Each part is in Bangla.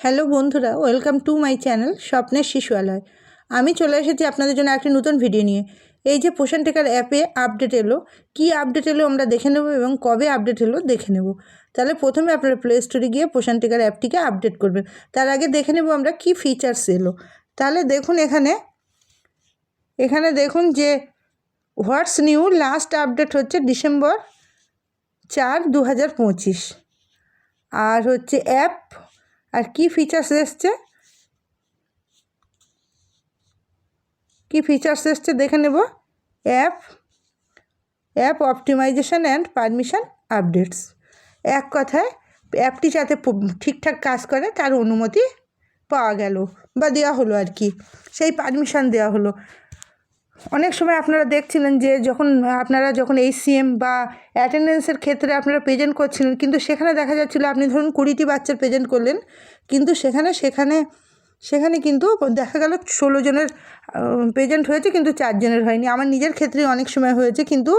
হ্যালো বন্ধুরা, ওয়েলকাম টু মাই চ্যানেল স্বপ্নের শিশুয়ালয় আমি চলে এসেছি আপনাদের জন্য একটি নতুন ভিডিও নিয়ে। এই যে পোষণ টেকার অ্যাপে আপডেট এলো, কি আপডেট এলো আমরা দেখে নেব এবং কবে আপডেট এলো দেখে নেব। তাহলে প্রথমে আপনারা প্লে স্টোরে গিয়ে পোষণ টেকার অ্যাপটিকে আপডেট করবেন। তার আগে দেখে নেব আমরা কি ফিচার্স এলো। তাহলে দেখুন এখানে এখানে দেখুন যে হোয়াটস নিউ লাস্ট আপডেট হচ্ছে ডিসেম্বর চার দু আর হচ্ছে অ্যাপ আর কি ফিচার্স এসছে? কি ফিচার্স এসছে দেখে নেব। App app optimization and permission updates এক কথায় অ্যাপটি যাতে ঠিকঠাক কাজ করে, তার অনুমতি পাওয়া গেল বা দেওয়া হলো আর কি। সেই পারমিশন দেওয়া হলো। অনেক সময় আপনারা দেখছিলেন যে যখন আপনারা যখন এই সিএম বা অ্যাটেন্ডেন্সের ক্ষেত্রে আপনারা প্রেজেন্ট করছিলেন, কিন্তু সেখানে দেখা যাচ্ছিল আপনি ধরুন কুড়িটি বাচ্চার প্রেজেন্ট করলেন, কিন্তু সেখানে সেখানে সেখানে কিন্তু দেখা গেল ষোলো জনের প্রেজেন্ট হয়েছে, কিন্তু চারজনের হয়নি। আমার নিজের ক্ষেত্রে অনেক সময় হয়েছে, কিন্তু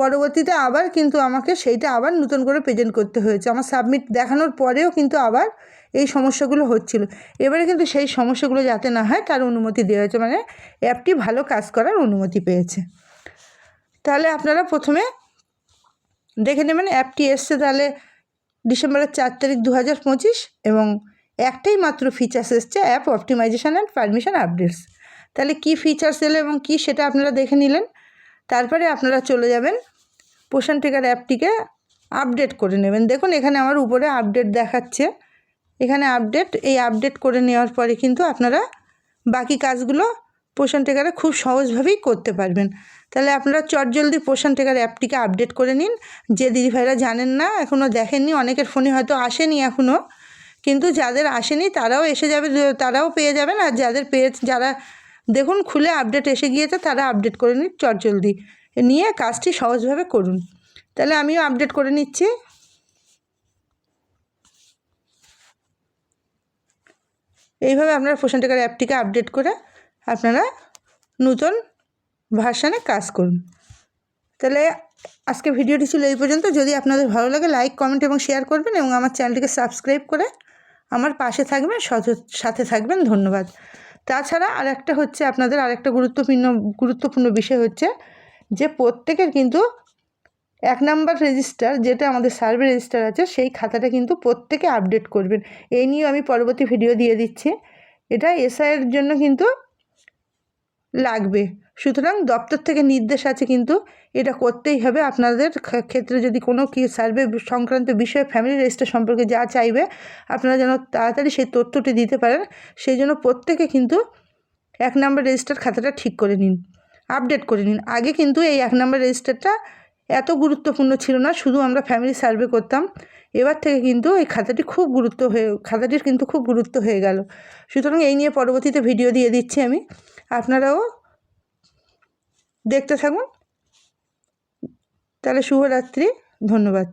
পরবর্তীতে আবার কিন্তু আমাকে সেইটা আবার নতুন করে প্রেজেন্ট করতে হয়েছে। আমার সাবমিট দেখানোর পরেও কিন্তু আবার এই সমস্যাগুলো হচ্ছিল। এবারে কিন্তু সেই সমস্যাগুলো যাতে না হয়, তার অনুমতি দেওয়া হয়েছে। মানে অ্যাপটি ভালো কাজ করার অনুমতি পেয়েছে। তাহলে আপনারা প্রথমে দেখে নেবেন, অ্যাপটি এসছে তাহলে ডিসেম্বরের চার তারিখ দু হাজার পঁচিশ এবং একটাই মাত্র ফিচার্স এসছে, app optimization and permission updates. তাহলে কী ফিচার্স এলো এবং কী সেটা আপনারা দেখে নিলেন। তারপরে আপনারা চলে যাবেন পোষণ টেকার অ্যাপটিকে আপডেট করে নেবেন। দেখুন, এখানে আমার উপরে আপডেট দেখাচ্ছে। এখানে আপডেট এই আপডেট করে নেওয়ার পরে কিন্তু আপনারা বাকি কাজগুলো পোষণ টেকারে খুব সহজভাবেই করতে পারবেন। তাহলে আপনারা চটজলদি পোষণ টেকার অ্যাপটিকে আপডেট করে নিন। যে দিদিভাইরা জানেন না এখনও দেখেননি, অনেকের ফোনে হয়তো আসেনি এখনও কিন্তু যাদের আসেনি, তারাও এসে যাবে তারাও পেয়ে যাবেন। আর যাদের পেয়ে, যারা দেখুন, খুলে আপডেট এসে গিয়েছে, তারা আপডেট করে নিন চটজলদি। নিয়ে কাজটি সহজভাবে করুন। তাহলে আমিও আপডেট করে নিচ্ছি। এইভাবে আপনারা পোষণ টেকার অ্যাপটিকে আপডেট করে আপনারা নতুন ভার্সানে কাজ করুন। তাহলে আজকে ভিডিওটি ছিল এই পর্যন্ত। যদি আপনাদের ভালো লাগে লাইক কমেন্ট এবং শেয়ার করবেন এবং আমার চ্যানেলটিকে সাবস্ক্রাইব করে আমার পাশে থাকবেন সাথে থাকবেন। ধন্যবাদ। তাছাড়া আরেকটা হচ্ছে আপনাদের আরেকটা গুরুত্বপূর্ণ গুরুত্বপূর্ণ বিষয় হচ্ছে যে প্রত্যেকের কিন্তু এক নাম্বার রেজিস্টার যেটা আমাদের সার্ভে রেজিস্টার আছে, সেই খাতাটা কিন্তু প্রত্যেকে আপডেট করবেন। এই নিয়েও আমি পরবর্তী ভিডিও দিয়ে দিচ্ছি। এটা এসআইয়ের জন্য কিন্তু লাগবে। সুতরাং দপ্তর থেকে নির্দেশ আছে কিন্তু এটা করতেই হবে। আপনাদের ক্ষেত্রে যদি কোনো কি সার্ভে সংক্রান্ত বিষয়ে ফ্যামিলি রেজিস্টার সম্পর্কে যা চাইবে, আপনারা যেন তাড়াতাড়ি সেই তথ্যটি দিতে পারেন। সেই জন্য প্রত্যেকে কিন্তু এক নম্বর রেজিস্টার খাতাটা ঠিক করে নিন আপডেট করে নিন। আগে কিন্তু এই এক নম্বর রেজিস্টারটা এত গুরুত্বপূর্ণ ছিল না, শুধু আমরা ফ্যামিলি সার্ভে করতাম। এবার থেকে কিন্তু এই খাতাটি খুব গুরুত্ব হয়ে, খাতাটির কিন্তু খুব গুরুত্ব হয়ে গেল। সুতরাং এই নিয়ে পরবর্তীতে ভিডিও দিয়ে দিচ্ছি আমি। আপনারাও দেখতে থাকুন। তাহলে শুভরাত্রি, ধন্যবাদ।